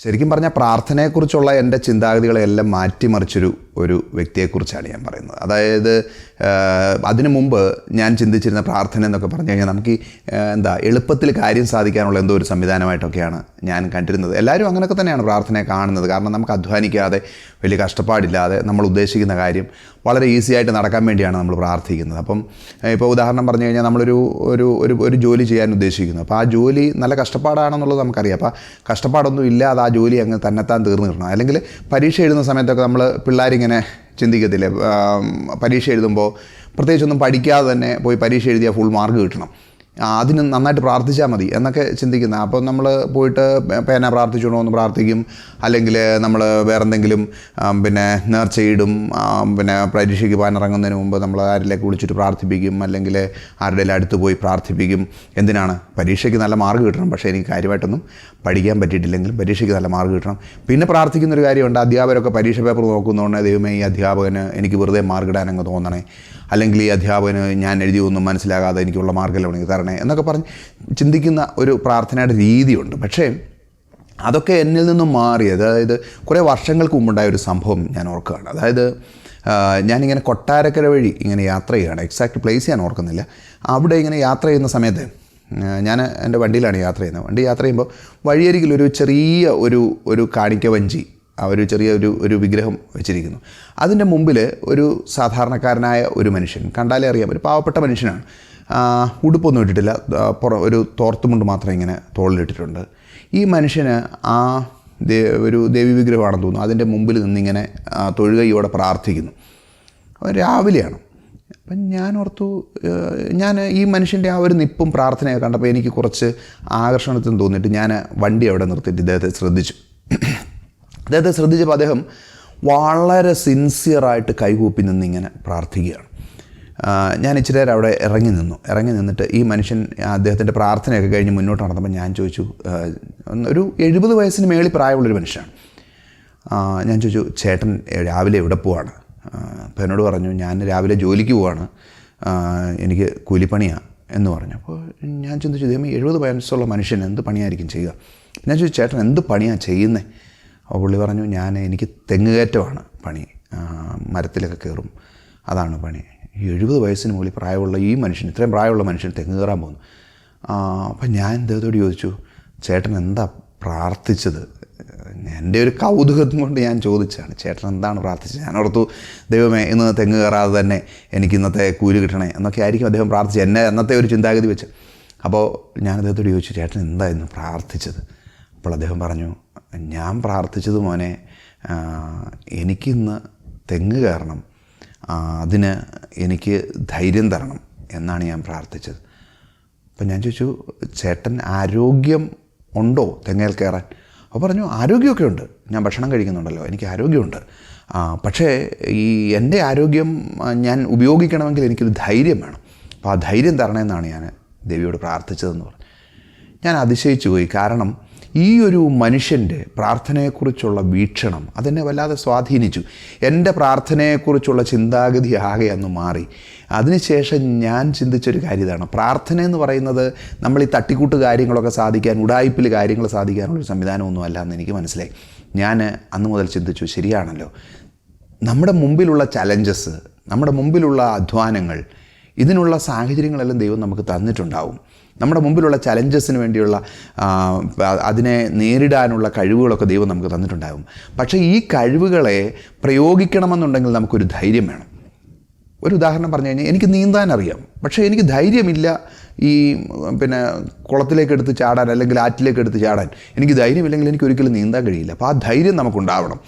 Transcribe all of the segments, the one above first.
ശരിക്കും പറഞ്ഞാൽ പ്രാർത്ഥനയെക്കുറിച്ചുള്ള എന്റെ ചിന്താഗതികളെല്ലാം മാറ്റിമറിച്ചൊരു ഒരു വ്യക്തിയെക്കുറിച്ചാണ് ഞാൻ പറയുന്നത്. അതായത് അതിനു മുമ്പ് ഞാൻ ചിന്തിച്ചിരുന്ന പ്രാർത്ഥന എന്നൊക്കെ പറഞ്ഞു കഴിഞ്ഞാൽ നമുക്ക് എന്താ എളുപ്പത്തിൽ കാര്യം സാധിക്കാനുള്ള എന്തോ ഒരു സംവിധാനമായിട്ടൊക്കെയാണ് ഞാൻ കണ്ടിരുന്നത്. എല്ലാവരും അങ്ങനെയൊക്കെ തന്നെയാണ് പ്രാർത്ഥനയെ കാണുന്നത്. കാരണം നമുക്ക് അധ്വാനിക്കാതെ വലിയ കഷ്ടപ്പാടില്ലാതെ നമ്മൾ ഉദ്ദേശിക്കുന്ന കാര്യം വളരെ ഈസി ആയിട്ട് നടക്കാൻ വേണ്ടിയാണ് നമ്മൾ പ്രാർത്ഥിക്കുന്നത്. അപ്പം ഇപ്പോൾ ഉദാഹരണം പറഞ്ഞു കഴിഞ്ഞാൽ നമ്മളൊരു ഒരു ഒരു ഒരു ജോലി ചെയ്യാൻ ഉദ്ദേശിക്കുന്നു. അപ്പോൾ ആ ജോലി നല്ല കഷ്ടപ്പാടാണെന്നുള്ളത് നമുക്കറിയാം. അപ്പോൾ കഷ്ടപ്പാടൊന്നും ഇല്ലാതെ ആ ജോലി അങ്ങ് തന്നെത്താൻ തീർന്നു കിട്ടണം അല്ലെങ്കിൽ പരീക്ഷ എഴുതുന്ന സമയത്തൊക്കെ നമ്മൾ പിള്ളേരിങ്ങനെ ചിന്തിക്കത്തില്ലേ? പരീക്ഷ എഴുതുമ്പോൾ പ്രത്യേകിച്ചൊന്നും പഠിക്കാതെ തന്നെ പോയി പരീക്ഷ എഴുതിയാൽ ഫുൾ മാർക്ക് കിട്ടണം. അതിന് നന്നായിട്ട് പ്രാർത്ഥിച്ചാൽ മതി എന്നൊക്കെ ചിന്തിക്കുന്ന. അപ്പോൾ നമ്മൾ പോയിട്ട് പേന പ്രാർത്ഥിച്ചോണോ എന്ന് പ്രാർത്ഥിക്കും. അല്ലെങ്കിൽ നമ്മൾ വേറെ എന്തെങ്കിലും പിന്നെ നേർച്ചയിടും. പിന്നെ പരീക്ഷയ്ക്ക് പോകാൻ ഇറങ്ങുന്നതിന് മുമ്പ് നമ്മൾ ആരിലേക്ക് വിളിച്ചിട്ട് പ്രാർത്ഥിപ്പിക്കും. അല്ലെങ്കിൽ ആരുടെയും അടുത്ത് പോയി പ്രാർത്ഥിപ്പിക്കും. എന്തിനാണ്? പരീക്ഷയ്ക്ക് നല്ല മാർക്ക് കിട്ടണം. പക്ഷേ എനിക്ക് കാര്യമായിട്ടൊന്നും പഠിക്കാൻ പറ്റിയിട്ടില്ലെങ്കിലും പരീക്ഷയ്ക്ക് നല്ല മാർക്ക് കിട്ടണം. പിന്നെ പ്രാർത്ഥിക്കുന്നൊരു കാര്യമുണ്ട്. അധ്യാപകരൊക്കെ പരീക്ഷ പേപ്പർ നോക്കുന്നതുകൊണ്ട് ദൈവമേ ഈ അധ്യാപകന് എനിക്ക് വെറുതെ മാർക്ക് ഇടാനങ്ങ് തോന്നണേ. അല്ലെങ്കിൽ ഈ അധ്യാപകന് ഞാൻ എഴുതിയൊന്നും മനസ്സിലാകാതെ എനിക്കുള്ള മാർഗമില്ലെങ്കിൽ തരണേ എന്നൊക്കെ പറഞ്ഞ് ചിന്തിക്കുന്ന ഒരു പ്രാർത്ഥനയുടെ രീതിയുണ്ട്. പക്ഷേ അതൊക്കെ എന്നിൽ നിന്നും മാറി. അതായത് കുറേ വർഷങ്ങൾക്ക് മുമ്പുണ്ടായ ഒരു സംഭവം ഞാൻ ഓർക്കുകയാണ്. അതായത് ഞാനിങ്ങനെ കൊട്ടാരക്കര വഴി ഇങ്ങനെ യാത്ര ചെയ്യുകയാണ്. എക്സാക്ട് പ്ലേസ് ഞാൻ ഓർക്കുന്നില്ല. അവിടെ ഇങ്ങനെ യാത്ര ചെയ്യുന്ന സമയത്ത് ഞാൻ എന്റെ വണ്ടിയിലാണ് യാത്ര ചെയ്യുന്നത്. വണ്ടി യാത്ര ചെയ്യുമ്പോൾ വഴിയരികിൽ ഒരു ചെറിയ ഒരു ഒരു കാണിക്ക വഞ്ചി ഒരു ചെറിയ ഒരു ഒരു വിഗ്രഹം വെച്ചിരിക്കുന്നു. അതിന്റെ മുമ്പിൽ ഒരു സാധാരണക്കാരനായ ഒരു മനുഷ്യൻ കണ്ടാലേ അറിയാം ഒരു പാവപ്പെട്ട മനുഷ്യനാണ്. ഉടുപ്പൊന്നും ഇട്ടിട്ടില്ല. പുറ ഒരു തോർത്തുമുണ്ട് മാത്രം ഇങ്ങനെ തോളിലിട്ടിട്ടുണ്ട്. ഈ മനുഷ്യന് ആ ദേ ഒരു ദേവി വിഗ്രഹമാണെന്ന് തോന്നുന്നു. അതിന്റെ മുമ്പിൽ നിന്നിങ്ങനെ തൊഴുകയോടെ പ്രാർത്ഥിക്കുന്നു. രാവിലെയാണ്. അപ്പം ഞാൻ ഓർത്തു ഞാൻ ഈ മനുഷ്യന്റെ ആ ഒരു നിപ്പും പ്രാർത്ഥനയൊക്കെ കണ്ടപ്പോൾ എനിക്ക് കുറച്ച് ആകർഷണത്തിന് തോന്നിയിട്ട് ഞാൻ വണ്ടി അവിടെ നിർത്തിയിട്ട് ഇദ്ദേഹത്തെ ശ്രദ്ധിച്ചു. അദ്ദേഹത്തെ ശ്രദ്ധിച്ചപ്പോൾ അദ്ദേഹം വളരെ സിൻസിയറായിട്ട് കൈകൂപ്പി നിന്നിങ്ങനെ പ്രാർത്ഥിക്കുകയാണ്. ഞാൻ ഇച്ചിരി നേരം അവിടെ ഇറങ്ങി നിന്നു. ഇറങ്ങി നിന്നിട്ട് ഈ മനുഷ്യൻ അദ്ദേഹത്തിന്റെ പ്രാർത്ഥനയൊക്കെ കഴിഞ്ഞ് മുന്നോട്ട് നടന്നപ്പോൾ ഞാൻ ചോദിച്ചു ഒരു എഴുപത് വയസ്സിന് മേളിൽ പ്രായമുള്ളൊരു മനുഷ്യനാണ് ഞാൻ ചോദിച്ചു ചേട്ടൻ രാവിലെ എവിടെ പോവാണ്? അപ്പോൾ എന്നോട് പറഞ്ഞു ഞാൻ രാവിലെ ജോലിക്ക് പോവാണ്. എനിക്ക് കൂലിപ്പണിയാണ് എന്ന് പറഞ്ഞു. അപ്പോൾ ഞാൻ ചിന്തിച്ചു ഇതേമേ എഴുപത് വയസ്സുള്ള മനുഷ്യൻ എന്ത് പണിയായിരിക്കും ചെയ്യുക? ഞാൻ ചോദിച്ചു ചേട്ടൻ എന്ത് പണിയാണ് ചെയ്യുന്നത് അപ്പോൾ പുള്ളി പറഞ്ഞു ഞാൻ എനിക്ക് തെങ്ങുകയറ്റമാണ് പണി. മരത്തിലൊക്കെ കയറും. അതാണ് പണി. എഴുപത് വയസ്സിന് മുകളിൽ പ്രായമുള്ള ഈ മനുഷ്യൻ ഇത്രയും പ്രായമുള്ള മനുഷ്യൻ തെങ്ങ് കയറാൻ പോകുന്നു. അപ്പം ഞാൻ ദൈവത്തോട് ചോദിച്ചു ചേട്ടൻ എന്താ പ്രാർത്ഥിച്ചത്? എന്റെ ഒരു കൗതുകം കൊണ്ട് ഞാൻ ചോദിച്ചാണ് ചേട്ടൻ എന്താണ് പ്രാർത്ഥിച്ചത്? ഞാൻ ഓർത്തു ദൈവമേ ഇന്ന് തെങ്ങ് കയറാതെ തന്നെ എനിക്ക് ഇന്നത്തെ കൂലി കിട്ടണേ. എന്നൊക്കെ ആയിരിക്കും അദ്ദേഹം പ്രാർത്ഥിച്ചത് എന്നെ അന്നത്തെ ഒരു ചിന്താഗതി വെച്ച്. അപ്പോൾ ഞാൻ അദ്ദേഹത്തോട് ചോദിച്ചു ചേട്ടൻ എന്തായിരുന്നു പ്രാർത്ഥിച്ചത്? അപ്പോൾ അദ്ദേഹം പറഞ്ഞു ഞാൻ പ്രാർത്ഥിച്ചത് മോനെ എനിക്കിന്ന് തെങ്ങ് കയറണം. അതിന് എനിക്ക് ധൈര്യം തരണം എന്നാണ് ഞാൻ പ്രാർത്ഥിച്ചത്. അപ്പം ഞാൻ ചോദിച്ചു ചേട്ടൻ ആരോഗ്യം ഉണ്ടോ തെങ്ങയിൽ കയറാൻ? അപ്പോൾ പറഞ്ഞു ആരോഗ്യമൊക്കെ ഉണ്ട്. ഞാൻ ഭക്ഷണം കഴിക്കുന്നുണ്ടല്ലോ എനിക്ക് ആരോഗ്യമുണ്ട്. പക്ഷേ ഈ എന്റെ ആരോഗ്യം ഞാൻ ഉപയോഗിക്കണമെങ്കിൽ എനിക്കൊരു ധൈര്യം വേണം. അപ്പോൾ ആ ധൈര്യം തരണമെന്നാണ് ഞാൻ ദേവിയോട് പ്രാർത്ഥിച്ചതെന്ന് പറഞ്ഞു. ഞാൻ അതിശയിച്ചു പോയി. കാരണം ഈ ഒരു മനുഷ്യന്റെ പ്രാർത്ഥനയെക്കുറിച്ചുള്ള വീക്ഷണം അതെന്നെ വല്ലാതെ സ്വാധീനിച്ചു. എന്റെ പ്രാർത്ഥനയെക്കുറിച്ചുള്ള ചിന്താഗതി ആകെ അന്ന് മാറി. അതിനുശേഷം ഞാൻ ചിന്തിച്ചൊരു കാര്യം ഇതാണ് പ്രാർത്ഥന എന്ന് പറയുന്നത് നമ്മൾ ഈ തട്ടിക്കൂട്ട് കാര്യങ്ങളൊക്കെ സാധിക്കാൻ ഉടായ്പിൽ കാര്യങ്ങൾ സാധിക്കാനുള്ള ഒരു സംവിധാനമൊന്നുമല്ല എന്ന് എനിക്ക് മനസ്സിലായി. ഞാൻ അന്ന് മുതൽ ചിന്തിച്ചു ശരിയാണല്ലോ. നമ്മുടെ മുമ്പിലുള്ള ചലഞ്ചസ് നമ്മുടെ മുമ്പിലുള്ള അധ്വാനങ്ങൾ ഇതിനുള്ള സാഹചര്യങ്ങളെല്ലാം ദൈവം നമുക്ക് തന്നിട്ടുണ്ടാവും. നമ്മുടെ മുമ്പിലുള്ള ചലഞ്ചസിന് വേണ്ടിയുള്ള അതിനെ നേരിടാനുള്ള കഴിവുകളൊക്കെ ദൈവം നമുക്ക് തന്നിട്ടുണ്ടാകും. പക്ഷേ ഈ കഴിവുകളെ പ്രയോഗിക്കണമെന്നുണ്ടെങ്കിൽ നമുക്കൊരു ധൈര്യം വേണം. ഒരു ഉദാഹരണം പറഞ്ഞു കഴിഞ്ഞാൽ എനിക്ക് നീന്താൻ അറിയാം. പക്ഷേ എനിക്ക് ധൈര്യമില്ല ഈ പിന്നെ കുളത്തിലേക്ക് എടുത്ത് ചാടാൻ അല്ലെങ്കിൽ ആറ്റിലേക്ക് എടുത്ത് ചാടാൻ. എനിക്ക് ധൈര്യമില്ലെങ്കിൽ എനിക്ക് ഒരിക്കലും നീന്താൻ കഴിയില്ല. അപ്പോൾ ആ ധൈര്യം നമുക്കുണ്ടാവണം.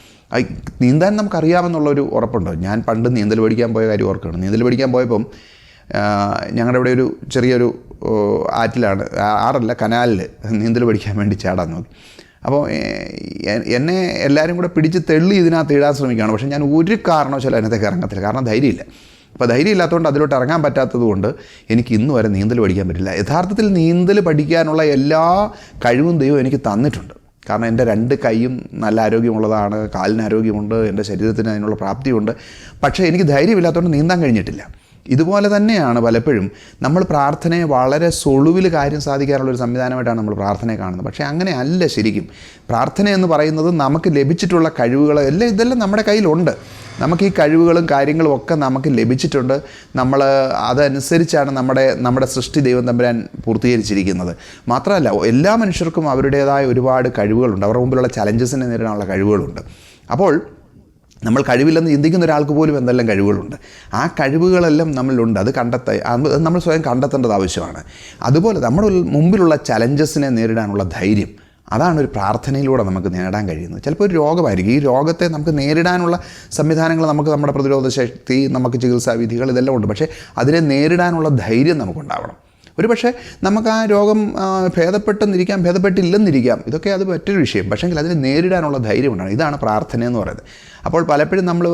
നീന്താൻ നമുക്കറിയാമെന്നുള്ളൊരു ഉറപ്പുണ്ടോ? ഞാൻ പണ്ട് നീന്തൽ പഠിക്കാൻ പോയ കാര്യം ഓർക്കുകയാണ്. നീന്തൽ പഠിക്കാൻ പോയപ്പം ഞങ്ങളുടെ ഇവിടെ ഒരു ചെറിയൊരു ആറ്റിലാണ് ആറല്ല കനാലിൽ നീന്തൽ പഠിക്കാൻ വേണ്ടി ചാടാൻ നോക്കി. അപ്പോൾ എന്നെ എല്ലാവരും കൂടെ പിടിച്ച് തെള്ളി ഇതിനകത്ത് ഇടാൻ ശ്രമിക്കുകയാണ്. പക്ഷേ ഞാൻ ഒരു കാരണവശാലും അതിനകത്തേക്ക് ഇറങ്ങത്തില്ല. കാരണം ധൈര്യമില്ല. അപ്പോൾ ധൈര്യം ഇല്ലാത്തതുകൊണ്ട് അതിലോട്ട് ഇറങ്ങാൻ പറ്റാത്തത് കൊണ്ട് എനിക്ക് ഇന്ന് വരെ നീന്തൽ പഠിക്കാൻ പറ്റില്ല. യഥാർത്ഥത്തിൽ നീന്തൽ പഠിക്കാനുള്ള എല്ലാ കഴിവും ദൈവം എനിക്ക് തന്നിട്ടുണ്ട്. കാരണം എന്റെ രണ്ട് കൈയും നല്ല ആരോഗ്യമുള്ളതാണ് കാലിന് ആരോഗ്യമുണ്ട് എന്റെ ശരീരത്തിന് അതിനുള്ള പ്രാപ്തിയുണ്ട്. പക്ഷേ എനിക്ക് ധൈര്യമില്ലാത്തതുകൊണ്ട് നീന്താൻ കഴിഞ്ഞിട്ടില്ല. ഇതുപോലെ തന്നെയാണ് പലപ്പോഴും നമ്മൾ പ്രാർത്ഥനയെ വളരെ സൊളുവിൽ കാര്യം സാധിക്കാനുള്ള ഒരു സംവിധാനമായിട്ടാണ് നമ്മൾ പ്രാർത്ഥനയെ കാണുന്നത്. പക്ഷേ അങ്ങനെ അല്ല ശരിക്കും. പ്രാർത്ഥന എന്ന് പറയുന്നത് നമുക്ക് ലഭിച്ചിട്ടുള്ള കഴിവുകൾ എല്ലാം ഇതെല്ലാം നമ്മുടെ കയ്യിലുണ്ട്. നമുക്ക് ഈ കഴിവുകളും കാര്യങ്ങളും ഒക്കെ നമുക്ക് ലഭിച്ചിട്ടുണ്ട്. നമ്മൾ അതനുസരിച്ചാണ് നമ്മുടെ നമ്മുടെ സൃഷ്ടി ദൈവം തമ്പുരാൻ പൂർത്തീകരിച്ചിരിക്കുന്നത്. മാത്രമല്ല എല്ലാ മനുഷ്യർക്കും അവരുടേതായ ഒരുപാട് കഴിവുകളുണ്ട്. അവരുടെ മുമ്പിലുള്ള ചലഞ്ചസിനെ നേരിടാനുള്ള കഴിവുകളുണ്ട്. അപ്പോൾ നമ്മൾ കഴിവില്ലെന്ന് ചിന്തിക്കുന്ന ഒരാൾക്ക് പോലും എന്തെല്ലാം കഴിവുകളുണ്ട്? ആ കഴിവുകളെല്ലാം നമ്മളുണ്ട് അത് കണ്ടെത്ത നമ്മൾ സ്വയം കണ്ടെത്തേണ്ടത് ആവശ്യമാണ്. അതുപോലെ നമ്മുടെ മുമ്പിലുള്ള ചലഞ്ചസിനെ നേരിടാനുള്ള ധൈര്യം അതാണ് ഒരു പ്രാർത്ഥനയിലൂടെ നമുക്ക് നേടാൻ കഴിയുന്നത്. ചിലപ്പോൾ ഒരു രോഗമായിരിക്കും. ഈ രോഗത്തെ നമുക്ക് നേരിടാനുള്ള സംവിധാനങ്ങൾ നമുക്ക് നമ്മുടെ പ്രതിരോധ ശക്തി നമുക്ക് ചികിത്സാ വിധികൾ ഇതെല്ലാം ഉണ്ട്. പക്ഷേ അതിനെ നേരിടാനുള്ള ധൈര്യം നമുക്കുണ്ടാവണം. ഒരു പക്ഷേ നമുക്ക് ആ രോഗം ഭേദപ്പെട്ടെന്നിരിക്കാം ഭേദപ്പെട്ടില്ലെന്നിരിക്കാം. ഇതൊക്കെ അത് മറ്റൊരു വിഷയം. പക്ഷേങ്കിൽ അതിനെ നേരിടാനുള്ള ധൈര്യം ഉണ്ടാണ് ഇതാണ് പ്രാർത്ഥന എന്ന് പറയുന്നത്. അപ്പോൾ പലപ്പോഴും നമ്മൾ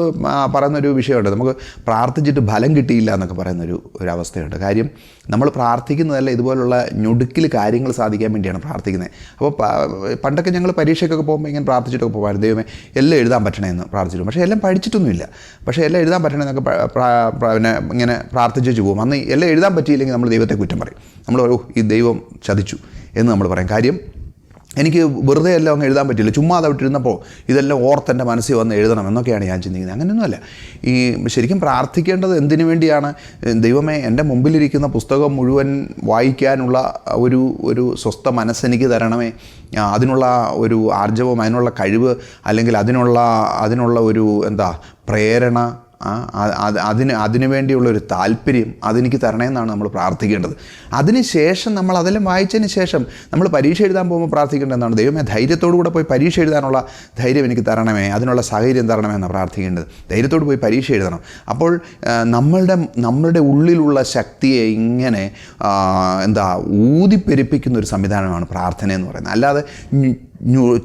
പറയുന്നൊരു വിഷയമുണ്ട്. നമുക്ക് പ്രാർത്ഥിച്ചിട്ട് ഫലം കിട്ടിയില്ല എന്നൊക്കെ പറയുന്നൊരു ഒരു അവസ്ഥയുണ്ട് കാര്യം നമ്മൾ പ്രാർത്ഥിക്കുന്നതല്ല ഇതുപോലുള്ള ഞൊടുക്കിൽ കാര്യങ്ങൾ സാധിക്കാൻ വേണ്ടിയാണ് പ്രാർത്ഥിക്കുന്നത്. അപ്പോൾ പണ്ടൊക്കെ ഞങ്ങൾ പരീക്ഷയ്ക്കൊക്കെ പോകുമ്പോൾ ഇങ്ങനെ പ്രാർത്ഥിച്ചിട്ടൊക്കെ പോകുമായിരുന്നു ദൈവമേ എല്ലാം എഴുതാൻ പറ്റണമെന്ന് പ്രാർത്ഥിച്ചിട്ടു പക്ഷേ എല്ലാം പഠിച്ചിട്ടൊന്നുമില്ല. പക്ഷേ എല്ലാം എഴുതാൻ പറ്റണമെന്നൊക്കെ പിന്നെ ഇങ്ങനെ പ്രാർത്ഥിച്ചു പോകും. അന്ന് എല്ലാം എഴുതാൻ പറ്റിയില്ലെങ്കിൽ നമ്മൾ ദൈവത്തെ കുറ്റം പറയും. നമ്മൾ പറയൂ "ഓ, ഈ ദൈവം ചതിച്ചു എന്ന് നമ്മൾ പറയും. കാര്യം എനിക്ക് വെറുതെ എല്ലാം അങ്ങ് എഴുതാൻ പറ്റില്ല. ചുമ്മാ അതവിട്ടിരുന്നപ്പോൾ ഇതെല്ലാം ഓർത്ത് എന്റെ മനസ്സിൽ വന്ന് എഴുതണം എന്നൊക്കെയാണ് ഞാൻ ചിന്തിക്കുന്നത്. അങ്ങനെയൊന്നുമല്ല. ഈ ശരിക്കും പ്രാർത്ഥിക്കേണ്ടത് എന്തിനു വേണ്ടിയാണ്? ദൈവമേ എന്റെ മുമ്പിലിരിക്കുന്ന പുസ്തകം മുഴുവൻ വായിക്കാനുള്ള ഒരു ഒരു സ്വസ്ഥ മനസ്സെനിക്ക് തരണമേ. അതിനുള്ള ഒരു ആർജവം അതിനുള്ള കഴിവ് അല്ലെങ്കിൽ അതിനുള്ള അതിനുള്ള ഒരു എന്താ പ്രേരണ അതിന് അതിനു വേണ്ടിയുള്ള ഒരു താല്പര്യം അതെനിക്ക് തരണമെന്നാണ് നമ്മൾ പ്രാർത്ഥിക്കേണ്ടത്. അതിന് ശേഷം നമ്മൾ അതെല്ലാം വായിച്ചതിന് ശേഷം നമ്മൾ പരീക്ഷ എഴുതാൻ പോകുമ്പോൾ പ്രാർത്ഥിക്കേണ്ടതെന്നാണ് ദൈവമേ ധൈര്യത്തോടു കൂടെ പോയി പരീക്ഷ എഴുതാനുള്ള ധൈര്യം എനിക്ക് തരണമേ അതിനുള്ള സാഹചര്യം തരണമേ എന്നാണ് പ്രാർത്ഥിക്കേണ്ടത്. ധൈര്യത്തോട് പോയി പരീക്ഷ എഴുതണം. അപ്പോൾ നമ്മളുടെ നമ്മളുടെ ഉള്ളിലുള്ള ശക്തിയെ ഇങ്ങനെ എന്താ ഊതിപ്പെരുപ്പിക്കുന്ന ഒരു സംവിധാനമാണ് പ്രാർത്ഥന എന്ന് പറയുന്നത്. അല്ലാതെ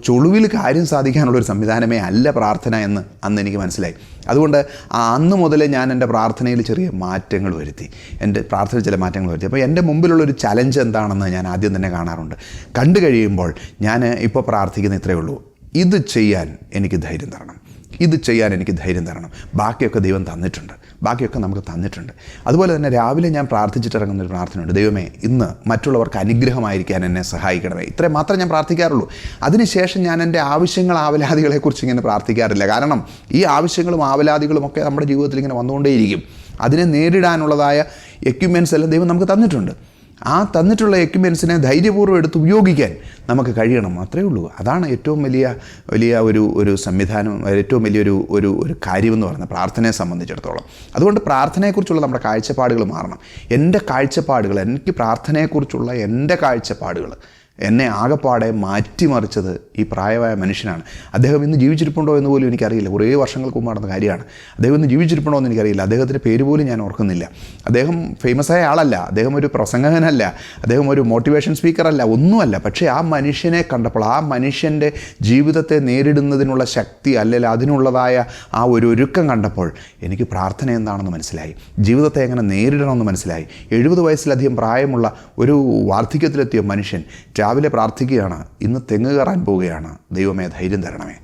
ചുളുവിൽ കാര്യം സാധിക്കാനുള്ള ഒരു സംവിധാനമേ അല്ല പ്രാർത്ഥന എന്ന് അന്ന് എനിക്ക് മനസ്സിലായി. അതുകൊണ്ട് അന്ന് മുതലേ ഞാൻ എന്റെ പ്രാർത്ഥനയിൽ ചെറിയ മാറ്റങ്ങൾ വരുത്തി. എന്റെ പ്രാർത്ഥനയിൽ ചില മാറ്റങ്ങൾ വരുത്തി. അപ്പോൾ എന്റെ മുമ്പിലുള്ള ഒരു ചലഞ്ച് എന്താണെന്ന് ഞാൻ ആദ്യം തന്നെ കാണാറുണ്ട്. കണ്ടു കഴിയുമ്പോൾ ഞാൻ ഇപ്പോൾ പ്രാർത്ഥിക്കുന്ന ഇത്രയേ ഉള്ളൂ. ഇത് ചെയ്യാൻ എനിക്ക് ധൈര്യം തരണം. ഇത് ചെയ്യാൻ എനിക്ക് ധൈര്യം തരണം. ബാക്കിയൊക്കെ ദൈവം തന്നിട്ടുണ്ട്. ബാക്കിയൊക്കെ നമുക്ക് തന്നിട്ടുണ്ട്. അതുപോലെ തന്നെ രാവിലെ ഞാൻ പ്രാർത്ഥിച്ചിട്ടിറങ്ങുന്ന ഒരു പ്രാർത്ഥനയുണ്ട്. ദൈവമേ ഇന്ന് മറ്റുള്ളവർക്ക് അനുഗ്രഹമായിരിക്കാൻ എന്നെ സഹായിക്കണമേ. ഇത്രയും മാത്രമേ ഞാൻ പ്രാർത്ഥിക്കാറുള്ളൂ. അതിനുശേഷം ഞാൻ എന്റെ ആവശ്യങ്ങൾ ആവലാദികളെക്കുറിച്ച് ഇങ്ങനെ പ്രാർത്ഥിക്കാറില്ല. കാരണം ഈ ആവശ്യങ്ങളും ആവലാദികളും ഒക്കെ നമ്മുടെ ജീവിതത്തിൽ ഇങ്ങനെ വന്നുകൊണ്ടേയിരിക്കും. അതിനെ നേരിടാനുള്ളതായ എക്യുപ്മെന്റ്സ് എല്ലാം ദൈവം നമുക്ക് തന്നിട്ടുണ്ട്. ആ തന്നിട്ടുള്ള എക്യുപ്മെൻസിനെ ധൈര്യപൂർവം എടുത്ത് ഉപയോഗിക്കാൻ നമുക്ക് കഴിയണം. അത്രയേ ഉള്ളൂ. അതാണ് ഏറ്റവും വലിയ വലിയ ഒരു ഒരു സംവിധാനം ഏറ്റവും വലിയൊരു ഒരു ഒരു കാര്യമെന്ന് പറയുന്നത് പ്രാർത്ഥനയെ സംബന്ധിച്ചിടത്തോളം. അതുകൊണ്ട് പ്രാർത്ഥനയെക്കുറിച്ചുള്ള നമ്മുടെ കാഴ്ചപ്പാടുകൾ മാറണം. എന്റെ കാഴ്ചപ്പാടുകൾ എനിക്ക് പ്രാർത്ഥനയെക്കുറിച്ചുള്ള എന്റെ കാഴ്ചപ്പാടുകൾ എന്നെ ആകെപ്പാടെ മാറ്റിമറിച്ചത് ഈ പ്രായമായ മനുഷ്യനാണ്. അദ്ദേഹം ഇന്ന് ജീവിച്ചിരിപ്പുണ്ടോ എന്ന് പോലും എനിക്കറിയില്ല. കുറേ വർഷങ്ങൾക്ക് മുമ്പ് നടന്ന കാര്യമാണ്. അദ്ദേഹം ഇന്ന് ജീവിച്ചിരിപ്പുണ്ടോ എന്ന് എനിക്കറിയില്ല. അദ്ദേഹത്തിന്റെ പേര് പോലും ഞാൻ ഓർക്കുന്നില്ല. അദ്ദേഹം ഫേമസ് ആയ ആളല്ല. അദ്ദേഹം ഒരു പ്രസംഗകനല്ല. അദ്ദേഹം ഒരു മോട്ടിവേഷൻ സ്പീക്കറല്ല ഒന്നുമല്ല. പക്ഷേ ആ മനുഷ്യനെ കണ്ടപ്പോൾ ആ മനുഷ്യന്റെ ജീവിതത്തെ നേരിടുന്നതിനുള്ള ശക്തി അല്ലെങ്കിൽ അതിനുള്ളതായ ആ ഒരു ഒരുക്കം കണ്ടപ്പോൾ എനിക്ക് പ്രാർത്ഥന എന്താണെന്ന് മനസ്സിലായി. ജീവിതത്തെ എങ്ങനെ നേരിടണമെന്ന് മനസ്സിലായി. എഴുപത് വയസ്സിലധികം പ്രായമുള്ള ഒരു വാർദ്ധക്യത്തിലെത്തിയ മനുഷ്യൻ രാവിലെ പ്രാർത്ഥിക്കുകയാണ് ഇന്ന് തെങ്ങ് കയറാൻ പോവുകയാണ്. ദൈവമേ ധൈര്യം തരണമേ.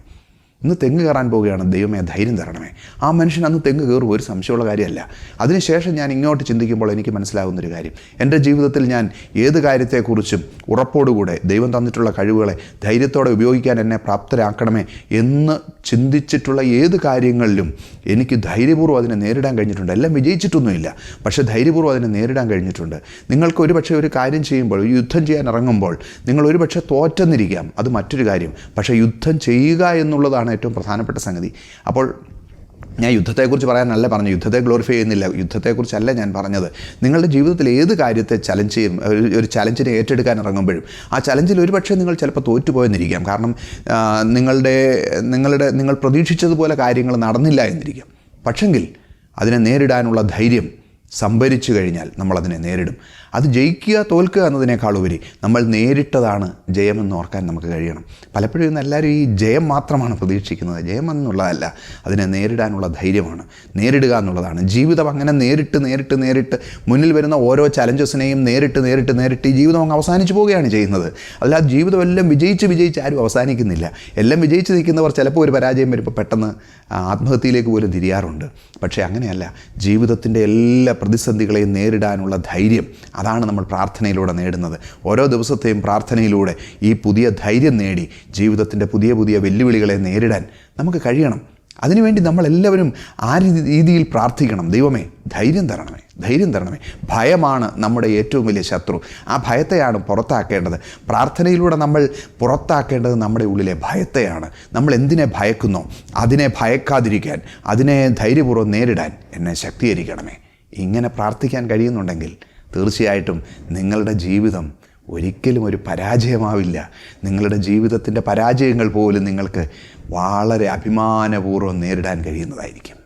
ഇന്ന് തെങ്ങ് കയറാൻ പോവുകയാണ്. ദൈവമേ ധൈര്യം തരണമേ. ആ മനുഷ്യൻ അന്ന് തെങ്ങ് കയറും ഒരു സംശയമുള്ള കാര്യമല്ല. അതിനുശേഷം ഞാൻ ഇങ്ങോട്ട് ചിന്തിക്കുമ്പോൾ എനിക്ക് മനസ്സിലാകുന്നൊരു കാര്യം. എന്റെ ജീവിതത്തിൽ ഞാൻ ഏത് കാര്യത്തെക്കുറിച്ചും ഉറപ്പോടുകൂടെ ദൈവം തന്നിട്ടുള്ള കഴിവുകളെ ധൈര്യത്തോടെ ഉപയോഗിക്കാൻ എന്നെ പ്രാപ്തരാക്കണമേ എന്ന് ചിന്തിച്ചിട്ടുള്ള ഏത് കാര്യങ്ങളിലും എനിക്ക് ധൈര്യപൂർവം അതിനെ നേരിടാൻ കഴിഞ്ഞിട്ടുണ്ട്. എല്ലാം വിജയിച്ചിട്ടൊന്നുമില്ല പക്ഷേ ധൈര്യപൂർവം അതിനെ നേരിടാൻ കഴിഞ്ഞിട്ടുണ്ട്. നിങ്ങൾക്ക് ഒരു പക്ഷേ ഒരു കാര്യം ചെയ്യുമ്പോൾ യുദ്ധം ചെയ്യാൻ ഇറങ്ങുമ്പോൾ നിങ്ങൾ ഒരു പക്ഷേ തോറ്റെന്നിരിക്കാം. അത് മറ്റൊരു കാര്യം. പക്ഷേ യുദ്ധം ചെയ്യുക എന്നുള്ളതാണ് ഏറ്റവും പ്രധാനപ്പെട്ട സംഗതി. അപ്പോൾ ഞാൻ യുദ്ധത്തെക്കുറിച്ച് പറയാനല്ല പറഞ്ഞു യുദ്ധത്തെ ഗ്ലോറിഫൈ ചെയ്യുന്നില്ല. യുദ്ധത്തെക്കുറിച്ചല്ല ഞാൻ പറഞ്ഞത്. നിങ്ങളുടെ ജീവിതത്തിൽ ഏത് കാര്യത്തെ ചലഞ്ച് ചെയ്യും? ഒരു ചലഞ്ചിനെ ഏറ്റെടുക്കാൻ ഇറങ്ങുമ്പോഴും ആ ചലഞ്ചിൽ ഒരുപക്ഷെ നിങ്ങൾ ചിലപ്പോൾ തോറ്റുപോയെന്നിരിക്കാം. കാരണം നിങ്ങളുടെ നിങ്ങളുടെ നിങ്ങൾ പ്രതീക്ഷിച്ചതുപോലെ കാര്യങ്ങൾ നടന്നില്ല എന്നിരിക്കാം. പക്ഷെങ്കിൽ അതിനെ നേരിടാനുള്ള ധൈര്യം സംഭരിച്ചു കഴിഞ്ഞാൽ നമ്മളതിനെ നേരിടും. അത് ജയിക്കുക തോൽക്കുക എന്നതിനേക്കാളുപരി നമ്മൾ നേരിട്ടതാണ് ജയമെന്ന് ഓർക്കാൻ നമുക്ക് കഴിയണം. പലപ്പോഴും ഇന്ന് എല്ലാവരും ഈ ജയം മാത്രമാണ് പ്രതീക്ഷിക്കുന്നത്. ജയം എന്നുള്ളതല്ല അതിനെ നേരിടാനുള്ള ധൈര്യമാണ്. നേരിടുക എന്നുള്ളതാണ്. ജീവിതം അങ്ങനെ നേരിട്ട് നേരിട്ട് നേരിട്ട് മുന്നിൽ വരുന്ന ഓരോ ചലഞ്ചസിനെയും നേരിട്ട് നേരിട്ട് നേരിട്ട് ഈ ജീവിതം അങ്ങ് അവസാനിച്ചു പോവുകയാണ് ചെയ്യുന്നത്. അല്ലാതെ ജീവിതം എല്ലാം വിജയിച്ച് വിജയിച്ച് ആരും അവസാനിക്കുന്നില്ല. എല്ലാം വിജയിച്ച് നിൽക്കുന്നവർ ചിലപ്പോൾ ഒരു പരാജയം വരുമ്പോൾ പെട്ടെന്ന് ആത്മഹത്യയിലേക്ക് പോലും തിരിയാറുണ്ട്. പക്ഷേ അങ്ങനെയല്ല. ജീവിതത്തിന്റെ എല്ലാ പ്രതിസന്ധികളെയും നേരിടാനുള്ള ധൈര്യം. അതാണ് നമ്മൾ പ്രാർത്ഥനയിലൂടെ നേടുന്നത്. ഓരോ ദിവസത്തെയും പ്രാർത്ഥനയിലൂടെ ഈ പുതിയ ധൈര്യം നേടി ജീവിതത്തിന്റെ പുതിയ പുതിയ വെല്ലുവിളികളെ നേരിടാൻ നമുക്ക് കഴിയണം. അതിനുവേണ്ടി നമ്മളെല്ലാവരും ആ രീതിയിൽ പ്രാർത്ഥിക്കണം? ദൈവമേ ധൈര്യം തരണമേ ധൈര്യം തരണമേ. ഭയമാണ് നമ്മുടെ ഏറ്റവും വലിയ ശത്രു. ആ ഭയത്തെയാണ് പുറത്താക്കേണ്ടത്. പ്രാർത്ഥനയിലൂടെ നമ്മൾ പുറത്താക്കേണ്ടത് നമ്മുടെ ഉള്ളിലെ ഭയത്തെയാണ്. നമ്മൾ എന്തിനെ ഭയക്കുന്നോ അതിനെ ഭയക്കാതിരിക്കാൻ അതിനെ ധൈര്യപൂർവം നേരിടാൻ എന്നെ ശക്തീകരിക്കണമേ. ഇങ്ങനെ പ്രാർത്ഥിക്കാൻ കഴിയുന്നുണ്ടെങ്കിൽ തീർച്ചയായിട്ടും നിങ്ങളുടെ ജീവിതം ഒരിക്കലും ഒരു പരാജയമാവില്ല. നിങ്ങളുടെ ജീവിതത്തിന്റെ പരാജയങ്ങൾ പോലും നിങ്ങൾക്ക് വളരെ അഭിമാനപൂർവം നേരിടാൻ കഴിയുന്നതായിരിക്കും.